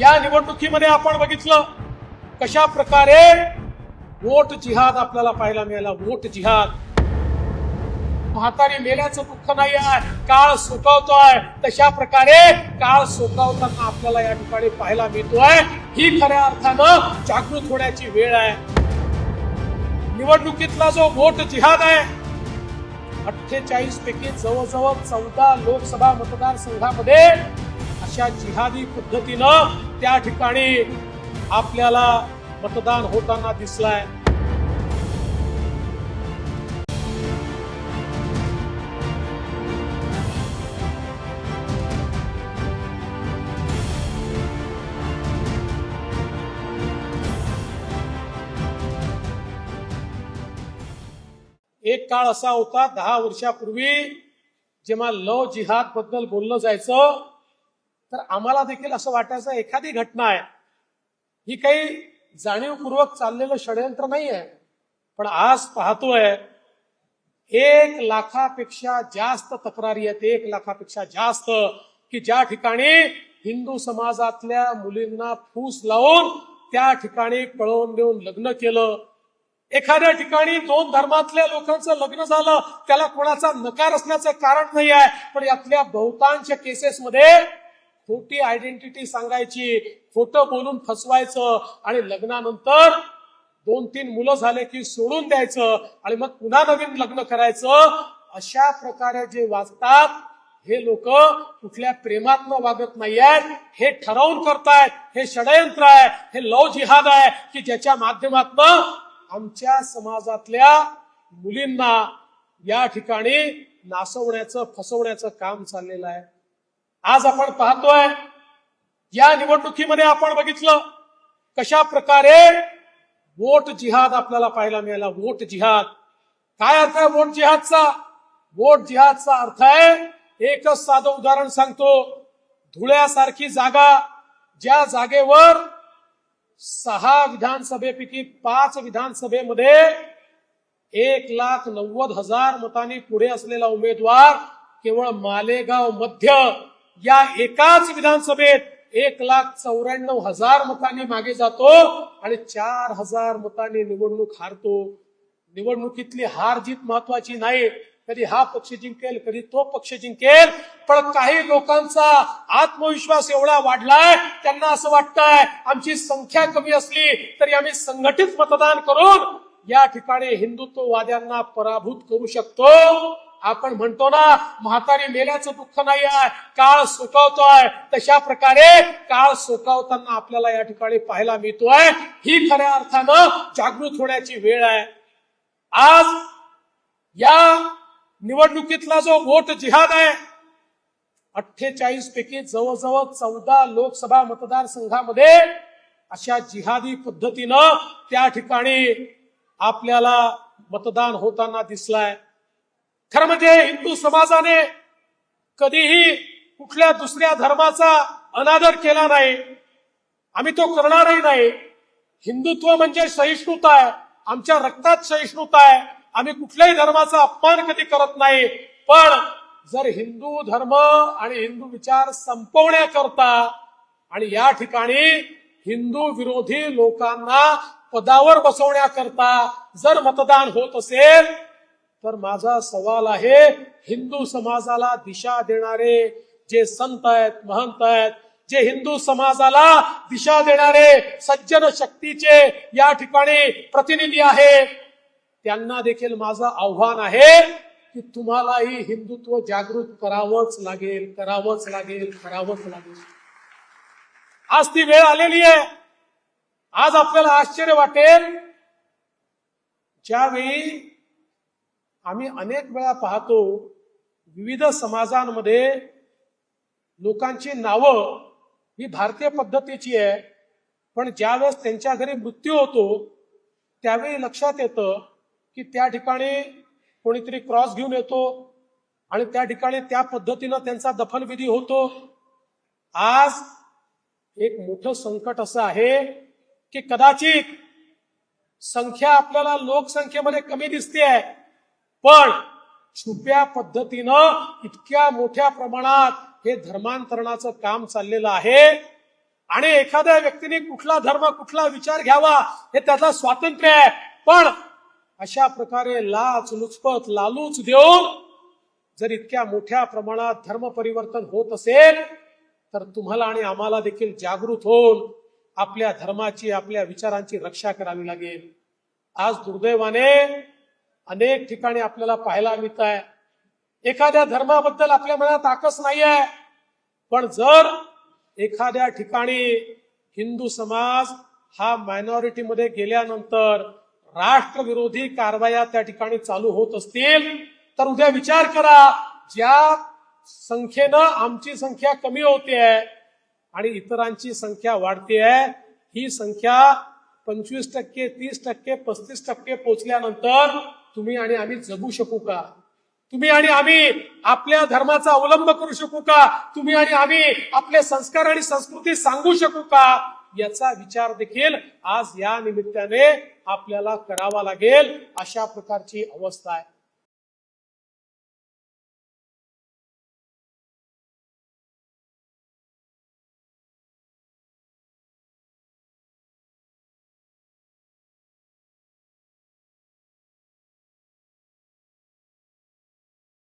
या निवडणुकीमध्ये आपण बघितलं कशा प्रकारे वोट जिहाद आपल्याला पाहायला मिळाला. वोट जिहाद. म्हातारी मेल्याचं दुःख नाही आहे. काळ सुकवतोय तशा प्रकारे काळ सुकवताना आपल्याला या ठिकाणी पाहायला मिळतोय. ही खऱ्या अर्थानं जागृत होण्याची वेळ आहे. निवडणुकीतला जो वोट जिहाद आहे अठ्ठेचाळीस पैकी जवळजवळ चौदा लोकसभा मतदारसंघामध्ये अशा जिहादी पद्धतीनं त्या ठिकाणी आपल्याला मतदान होताना दिसलाय. एक काळ असा होता दहा वर्षापूर्वी जेव्हा लव जिहादबद्दल बोललं जायचं तर आम्हाला देखील असं वाटायचं एखादी घटना आहे. ही काही जाणीवपूर्वक चाललेलं षडयंत्र नाही आहे पण आज पाहतोय एक लाखापेक्षा जास्त तक्रारी आहेत. एक लाखापेक्षा जास्त की ज्या ठिकाणी हिंदू समाजातल्या मुलींना फूस लावून त्या ठिकाणी पळवून देऊन लग्न केलं. एखाद्या ठिकाणी दोन धर्मातल्या लोकांचं लग्न झालं त्याला कोणाचा नकार असण्याचं कारण नाही आहे पण यातल्या बहुतांश केसेसमध्ये खोटी आयडेंटिटी सांगायची खोटं बोलून फसवायचं आणि लग्नानंतर दोन तीन मुलं झाले की सोडून द्यायचं आणि मग पुन्हा नवीन लग्न करायचं अशा प्रकारे जे वागतात हे लोक कुठल्या प्रेमात वागत नाही आहेत हे ठरवून करतायत हे षडयंत्र आहे हे लव जिहाद आहे की ज्याच्या माध्यमातनं आमच्या समाजातल्या मुलींना या ठिकाणी नासवण्याचं फसवण्याचं काम चाललेलं आहे. आज आपण पाहतोय या निवडणुकीमध्ये आपण बघितलं कशा प्रकारे वोट जिहाद आपल्याला पाहायला मिळाला. वोट जिहाद. काय अर्थ आहे वोट जिहादचा? वोट जिहादचा अर्थ आहे एकच साधं उदाहरण सांगतो. धुळ्यासारखी जागा ज्या जागेवर सहा विधानसभेपैकी पाच विधानसभेमध्ये एक लाख नव्वद हजार मतांनी पुढे असलेला उमेदवार केवळ मालेगाव मध्य या एकाच विधानसभेत एक लाख चौऱ्याण्णव हजार मतांनी मागे जातो आणि चार हजार मतांनी निवडणूक हारतो. निवडणुकीतली हार जीत महत्वाची नाही. कधी हा पक्ष जिंकेल कधी तो पक्ष जिंकेल. पण काही लोकांचा आत्मविश्वास एवढा वाढलाय त्यांना असं वाटतंय आमची संख्या कमी असली तरी आम्ही संघटित मतदान करून या ठिकाणी हिंदुत्ववाद्यांना पराभूत करू शकतो. आपण म्हणतो ना म्हातारी मेल्याचं दुःख नाही आहे काळ सुकवतोय. तशा प्रकारे काळ सुकवताना आपल्याला या ठिकाणी पाहायला मिळतोय. ही खऱ्या अर्थानं जागृत होण्याची वेळ आहे. आज या निवडणुकीतला जो वोट जिहाद आहे अठ्ठेचाळीस पैकी जवळजवळ चौदा लोकसभा मतदारसंघामध्ये अशा जिहादी पद्धतीनं त्या ठिकाणी आपल्याला मतदान होताना दिसलाय. खरं म्हणजे हिंदू समाजाने कधीही कुठल्या दुसऱ्या धर्माचा अनादर केला नाही. आम्ही तो करणारही नाही. हिंदुत्व म्हणजे सहिष्णुता आहे. आमच्या रक्तात सहिष्णुता आहे. आम्ही कुठल्याही धर्माचा अपमान कधी करत नाही. पण जर हिंदू धर्म आणि हिंदू विचार संपवण्याकरता आणि या ठिकाणी हिंदू विरोधी लोकांना पदावर बसवण्याकरता जर मतदान होत असेल तर माझा सवाल आहे हिंदू समाजाला दिशा देणारे जे संत आहेत महंत आहेत जे हिंदू समाजाला दिशा देणारे सज्जन शक्तीचे या ठिकाणी प्रतिनिधी आहेत त्यांना देखील माझं आव्हान आहे की तुम्हालाही हिंदुत्व जागृत करावंच लागेल करावंच लागेल करावंच लागेल. आज ती वेळ आलेली आहे. आज आपल्याला आश्चर्य वाटेल. ज्यावेळी आम्ही अनेक वेळा पाहतो विविध समाजांमध्ये लोकांची नावं ही भारतीय पद्धतीची आहे पण ज्यावेळेस त्यांच्या घरी मृत्यू होतो त्यावेळी लक्षात येतं की त्या ठिकाणी कोणीतरी क्रॉस घेऊन येतो आणि त्या ठिकाणी त्या पद्धतीनं त्यांचा दफनविधी होतो. आज एक मोठं संकट असं आहे की कदाचित संख्या आपल्याला लोकसंख्येमध्ये कमी दिसते आहे. पण छुप्या पद्धतीनं इतक्या मोठ्या प्रमाणात हे धर्मांतरणाचं काम चाललेलं आहे. आणि एखाद्या व्यक्तीने कुठला धर्म कुठला विचार घ्यावा हे त्याचा स्वातंत्र्य आहे. पण अशा प्रकारे लाच लुचपत लालूच देऊन जर इतक्या मोठ्या प्रमाणात धर्म परिवर्तन होत असेल तर तुम्हाला आणि आम्हाला देखील जागृत होऊन आपल्या धर्माची आपल्या विचारांची रक्षा करावी लागेल. आज दुर्दैवाने अनेक ठिकाणी आपल्याला पाहायला मिळत आहे एखाद्या धर्माबद्दल आपल्या मनात आकस नाही आहे पण जर एखाद्या ठिकाणी हिंदू समाज हा मायनॉरिटीमध्ये गेल्यानंतर राष्ट्रविरोधी कारवाया त्या ठिकाणी चालू होत असतील तर उद्या विचार करा ज्या संख्येनं आमची संख्या कमी होते आहे आणि इतरांची संख्या वाढते आहे ही संख्या पंचवीस टक्के तीस टक्के पस्तीस टक्के पोचल्यानंतर तुम्ही आणि आम्ही जगू शकू का? तुम्ही आणि आम्ही आपल्या धर्माचा अवलंब करू शकू का? तुम्ही आणि आम्ही आपले संस्कार आणि संस्कृती सांगू शकू का? याचा विचार देखील आज या निमित्ताने आपल्याला करावा लागेल. अशा प्रकारची अवस्था आहे.